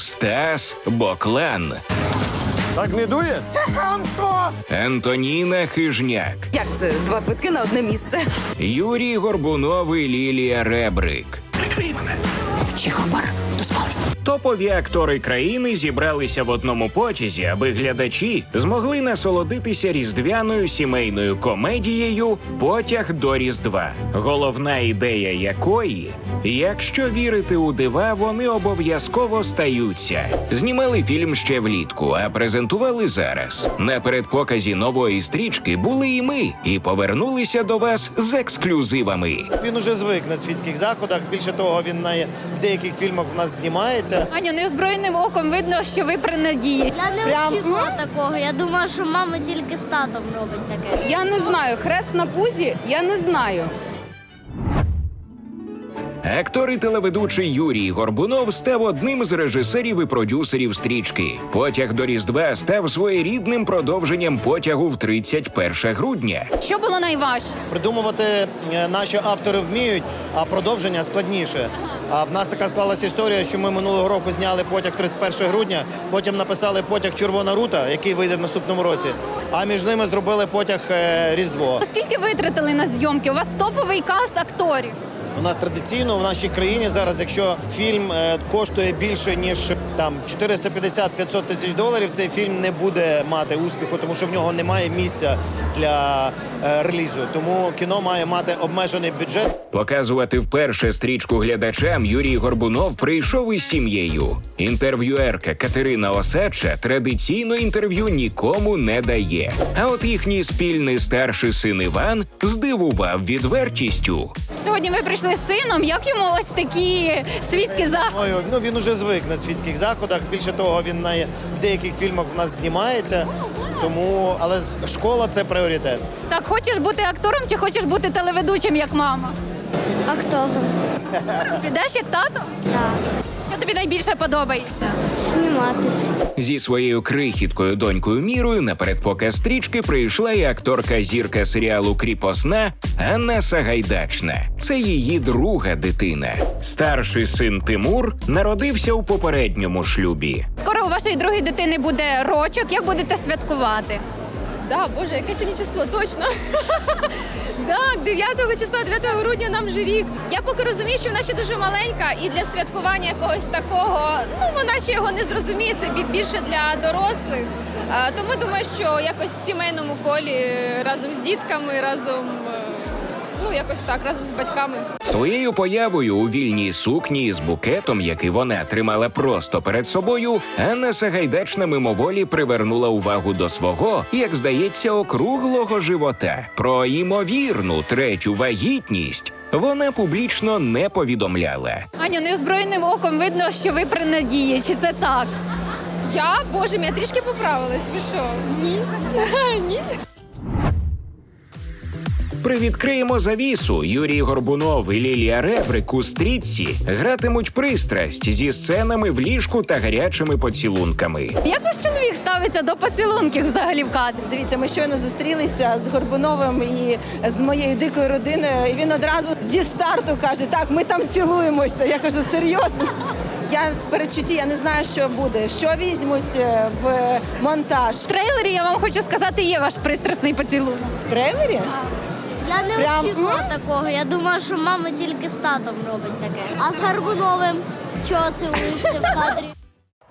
Стас Боклан, Так не дує? Антоніна Хижняк, Як це два квитки на одне місце? Юрій Горбунов і Лілія Ребрик. Топові актори країни зібралися в одному потязі, аби глядачі змогли насолодитися різдвяною сімейною комедією Потяг до Різдва. Головна ідея якої, якщо вірити у дива, вони обов'язково стаються. Знімали фільм ще влітку, а презентували зараз. На передпоказі нової стрічки були і ми, і повернулися до вас з ексклюзивами. Він уже звик на світських заходах. Більше того, він на в деяких фільмах в нас знімається. Аню, неозброєним оком видно, що ви при надії. Я не Прям, очікувала такого. Я думала, що мама тільки з татом робить таке. Я не знаю. Хрест на пузі, я не знаю. Актор і телеведучий Юрій Горбунов став одним з режисерів і продюсерів стрічки. Потяг до Різдва став своєрідним продовженням потягу в 31 грудня. Що було найважче? Придумувати е, наші автори вміють, а продовження складніше. А в нас така склалася історія, що ми минулого року зняли потяг 31 грудня, потім написали потяг Червона рута, який вийде в наступному році. А між ними зробили потяг е, Різдво. Скільки витратили на зйомки? У вас топовий каст акторів. У нас традиційно в нашій країні зараз, якщо фільм е, коштує більше ніж там 450-500 тисяч доларів, цей фільм не буде мати успіху, тому що в нього немає місця для релізу. Тому кіно має мати обмежений бюджет. Показувати вперше стрічку глядачам Юрій Горбунов прийшов із сім'єю. Інтерв'юерка Катерина Осадча традиційно інтерв'ю нікому не дає. А от їхній спільний старший син Іван здивував відвертістю. Сьогодні ви прийшли з сином. Як йому ось такі світські заходи? Ну він уже звик на світських заходах. Більше того, він на в деяких фільмах в нас знімається. Тому, але з- школа це пріоритет. Так, хочеш бути актором чи хочеш бути телеведучим, як мама? Актором. Підеш як тато? Так. Тобі найбільше подобається? Зніматись. Зі своєю крихіткою донькою Мірою на передпоказ стрічки прийшла і акторка зірка серіалу Кріпосна Анна Сагайдачна. Це її друга дитина. Старший син Тимур народився у попередньому шлюбі. Скоро у вашої другої дитини буде рочок. Як будете святкувати? Да, боже, яке сьогодні число, точно. Так, 9 числа, 9 грудня нам вже рік. Я поки розумію, що вона ще дуже маленька, і для святкування якогось такого, ну вона ще його не зрозуміє, це більше для дорослих. Тому думаю, що якось в сімейному колі е, разом з дітками, разом, ну якось так, разом з батьками. Своєю появою у вільній сукні з букетом, який вона тримала просто перед собою, Анна Сагайдачна мимоволі привернула увагу до свого, як здається, округлого живота. Про ймовірну третю вагітність вона публічно не повідомляла. Аню, неозброєним оком видно, що ви при надії. Чи це так? Я, боже я трішки поправилась. Ви що? Ні. Ні. Привідкриємо завісу. Юрій Горбунов і Лілія Ребрик у стрітці гратимуть пристрасть зі сценами в ліжку та гарячими поцілунками. Як ваш чоловік ставиться до поцілунків взагалі в кадрі? Дивіться, ми щойно зустрілися з Горбуновим і з моєю дикою родиною. І він одразу зі старту каже: Так, ми там цілуємося. Я кажу, серйозно. Я в передчутті, я не знаю, що буде, що візьмуть е, в монтаж. В трейлері я вам хочу сказати, є ваш пристрасний поцілунок. В трейлері? Я не Прям, очікувала такого. Я думала, що мама тільки з татом робить таке. А з Гарбуновим чого силуєшся в кадрі?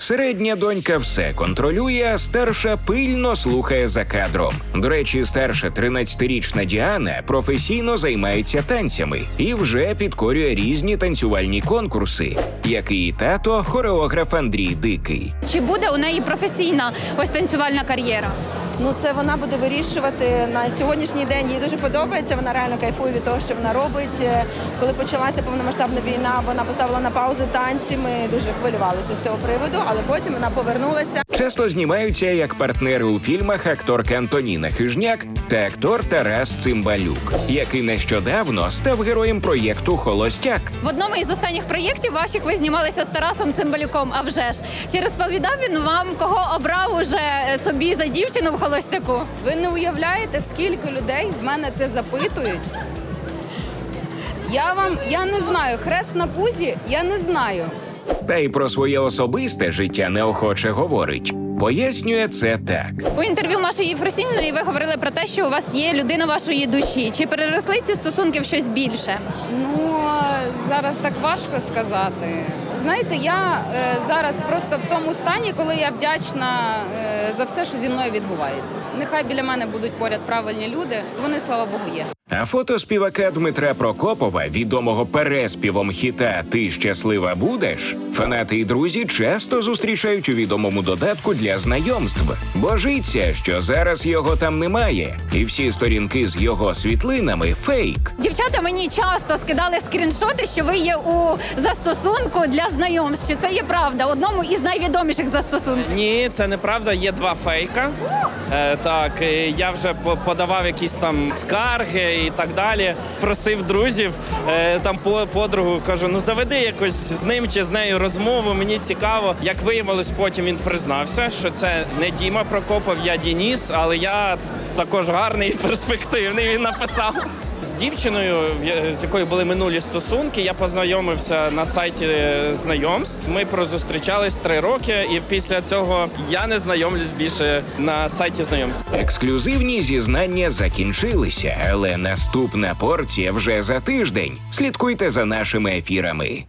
Середня донька все контролює, а старша пильно слухає за кадром. До речі, старша 13-річна Діана професійно займається танцями і вже підкорює різні танцювальні конкурси, як і її тато, хореограф Андрій Дикий. Чи буде у неї професійна ось танцювальна кар'єра? Ну це вона буде вирішувати на сьогоднішній день. Їй дуже подобається. Вона реально кайфує від того, що вона робить. Е, Коли почалася повномасштабна війна, вона поставила на паузу танці. Ми дуже хвилювалися з цього приводу, але потім вона повернулася. Часто знімаються як партнери у фільмах акторка Антоніна Хижняк та актор Тарас Цимбалюк, який нещодавно став героєм проєкту Холостяк. В одному із останніх проєктів ваших ви знімалися з Тарасом Цимбалюком. А вже ж чи розповідав він вам, кого обрав уже е, собі за дівчину в холостяку? Ви не уявляєте, скільки людей в мене це запитують. Я вам я не знаю. Хрест на пузі, я не знаю. Та й про своє особисте життя неохоче говорить. Пояснює це так. У інтерв'ю Маші Єфросініної ви говорили про те, що у вас є людина вашої душі. Чи переросли ці стосунки в щось більше? Ну зараз так важко сказати. Знаєте, я е, зараз просто в тому стані, коли я вдячна е, за все, що зі мною відбувається. Нехай біля мене будуть поряд правильні люди. Вони, слава Богу, є. А фото співака Дмитра Прокопова, відомого переспівом хіта Ти щаслива будеш, фанати і друзі часто зустрічають у відомому додатку для знайомств. Божиться, що зараз його там немає, і всі сторінки з його світлинами фейк. Дівчата мені часто скидали скріншоти, що ви є у застосунку для знайомств. Чи це є правда? Одному із найвідоміших застосунків. Ні, це неправда. Є два фейка. Е, так, я вже по- подавав якісь там скарги і так далі. Просив друзів, е, там по подругу кажу: ну заведи якось з ним чи з нею розмову. Мені цікаво. Як виявилось, потім він признався, що це не Діма Прокопов, я Дініс, але я також гарний і перспективний. Він написав. З дівчиною, з якою були минулі стосунки, я познайомився на сайті е, знайомств. Ми прозустрічались три роки, і після цього я не знайомлюсь більше на сайті знайомств. Ексклюзивні зізнання закінчилися, але наступна порція вже за тиждень. Слідкуйте за нашими ефірами.